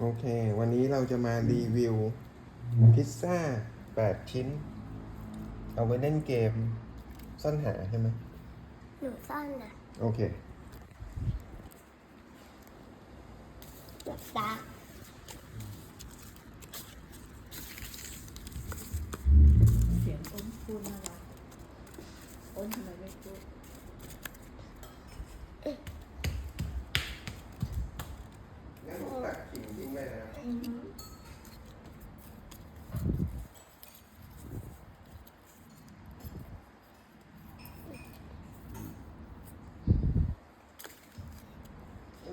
โอเค วันนี้เราจะมารีวิว พิซซ่า8ชิ้น เอาไว้เล่นเกม ซ่อนหาใช่ไหมหนูซ่อนนะโอเคหนูตาเสียงอ้นพูดน่ารักอ้นทำไมไม่พูด งั้นผมตัดขิงทิ้งไปนะ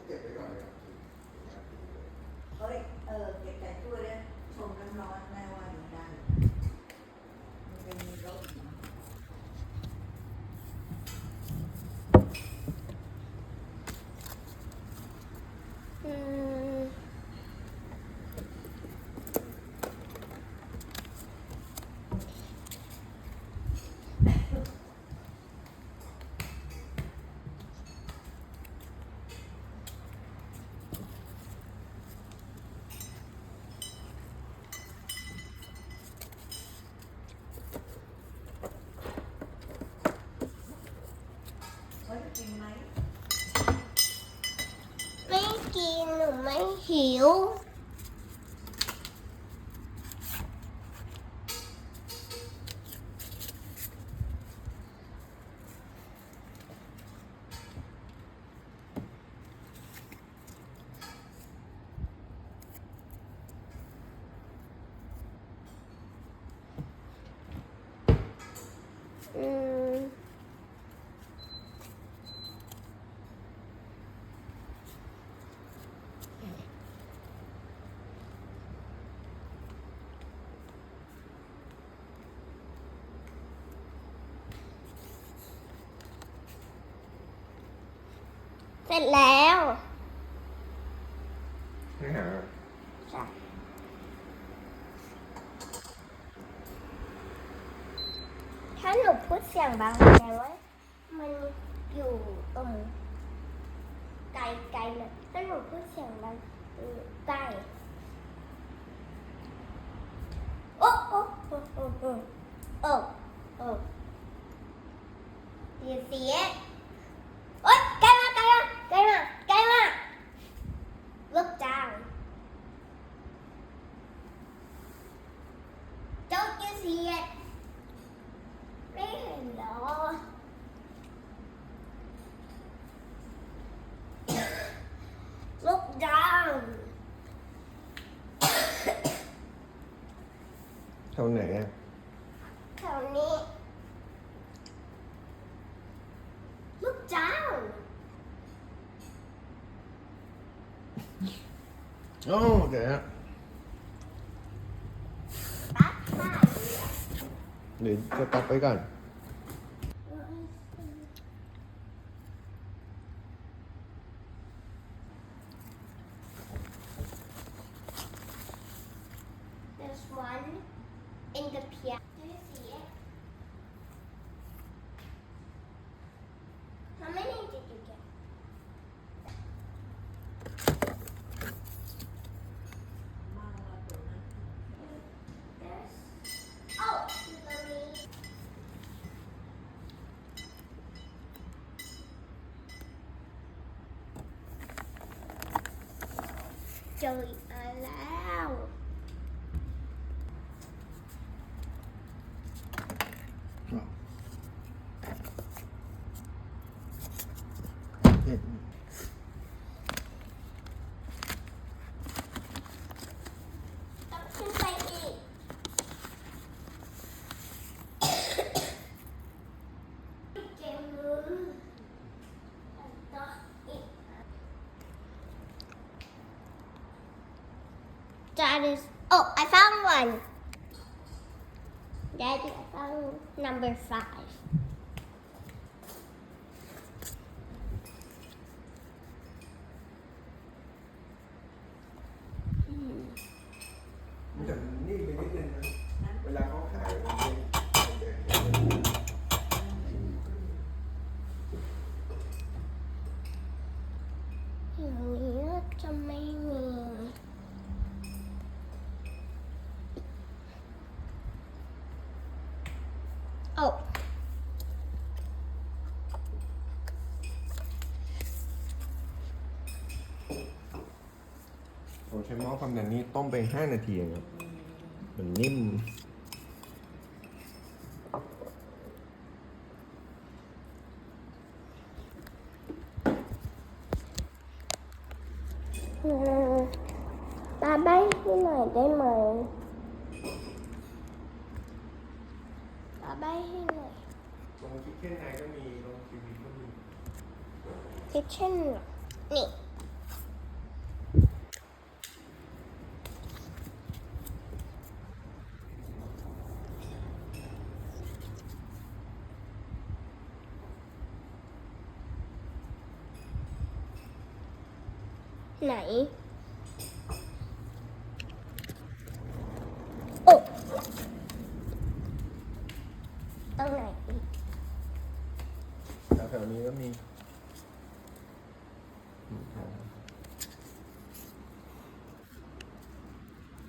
เก็บไว้ก่อนเลยครับ เอ้ย เออเก็บแต่ตู้เลยชมน้ำร้อนแม่ว่าอยู่ได้มันเป็นรถนะ อืม ไหม ไม่กินหนูไม่หิว เสร็จแล้วไม่หาจ้ะถ้าหนูพูดเสียงดังแสดงว่ามันอยู่ตรงไกลไกลๆเลยถ้าหนูพูดเสียงดังอยู่ใกล้โอ้โอ้โอ้โอ้โอ้โอ้โอ้เสียเสียโอ๊ยใกล้มาใกล้มาใกล้มาใกล้มา Look down. Don't you see it? ไม่เห็นเหรอ Look down. เท่าไหนอะแถวนี้ Look down. โอ้เดี๋ยวนะปั๊บป้าเดี๋ยวจะตัดไปก่อน There's one in the piano. Do you see it? How many did you get? Oh, Joey. That is. Oh, I found one. Daddy, I found number five. โอ้ผมใช้หม้อความดันนี้ต้มไปห้านาทีเองครับมันนิ่มอืมตาใบให้หน่อยได้ไหมตา ใบให้หน่อยตรงคิดเช่นไงก็มีตรงทีวีก็มีคิทเช่นนี่ไหน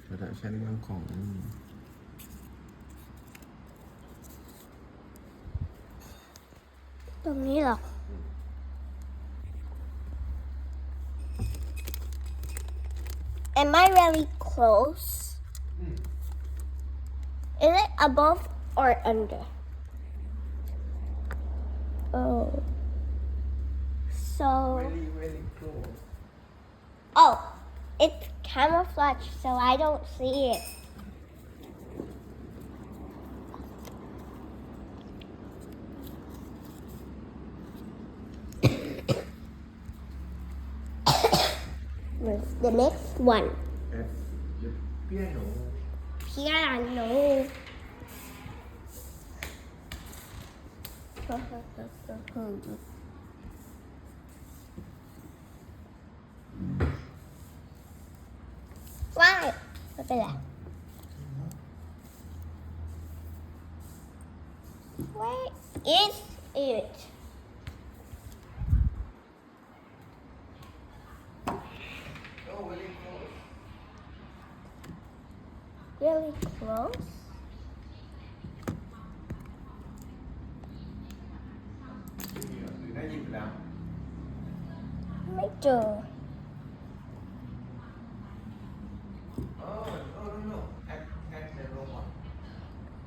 แถวๆชั้นวางของก็มี ตรงนี้เหรอ Am I really close? Is it above or under? Oh. So. very very close Oh, it's camouflage, so I don't see it. The next one? piano Piano. കുഴപ്പമില്ല Where is it? Really close? Make sure.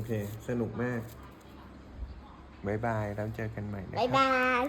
โอเค สนุกมาก บ๊ายบาย แล้วเจอกันใหม่นะคบ๊ายรับ บาย